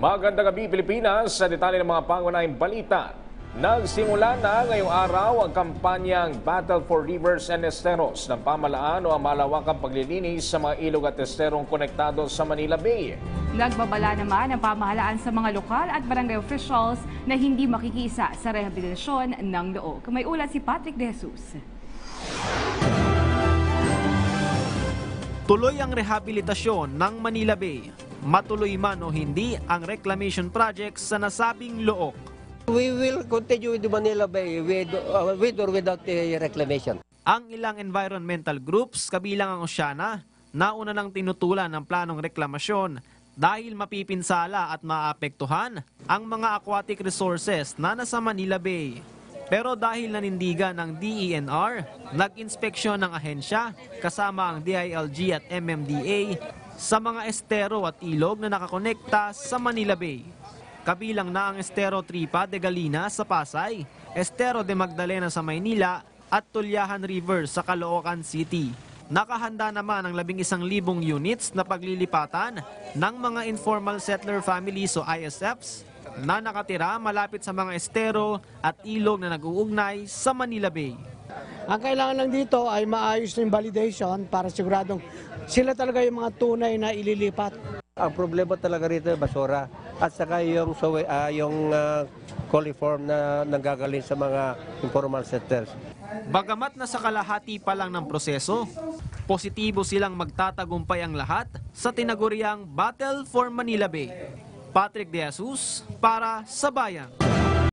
Magandang gabi Pilipinas sa detalye ng mga pangunahing balita. Nagsimula na ngayong araw ang kampanyang Battle for Rivers and Esteros ng pamalaan o ang malawakang paglilinis sa mga ilog at esterong konektado sa Manila Bay. Nagbabala naman ang pamahalaan sa mga lokal at barangay officials na hindi makikisa sa rehabilitasyon ng loob. May ulat si Patrick De Jesus. Tuloy ang rehabilitasyon ng Manila Bay. Matuloy man o hindi ang reclamation project sa nasabing look. We will continue with the Manila Bay with, uh, with or without the reclamation. Ang ilang environmental groups, kabilang ang Oceana, nauna nang tinutulan ng planong reklamasyon dahil mapipinsala at maapektuhan ang mga aquatic resources na nasa Manila Bay. Pero dahil nanindigan ng DENR, nag-inspeksyon ng ahensya kasama ang DILG at MMDA sa mga estero at ilog na nakakonekta sa Manila Bay. Kabilang na ang Estero Tripa de Galina sa Pasay, Estero de Magdalena sa Maynila at Tulyahan River sa Caloocan City. Nakahanda naman ang 11,000 units na paglilipatan ng mga informal settler families o ISFs na nakatira malapit sa mga estero at ilog na nag-uugnay sa Manila Bay. Ang kailangan lang dito ay maayos na yung validation para siguradong sila talaga yung mga tunay na ililipat. Ang problema talaga rito basura at saka yung, so, ah, yung ah, coliform na nanggagaling sa mga informal setters. Bagamat nasa kalahati pa lang ng proseso, positibo silang magtatagumpay ang lahat sa tinaguriang Battle for Manila Bay. Patrick De Jesus para sa Bayan.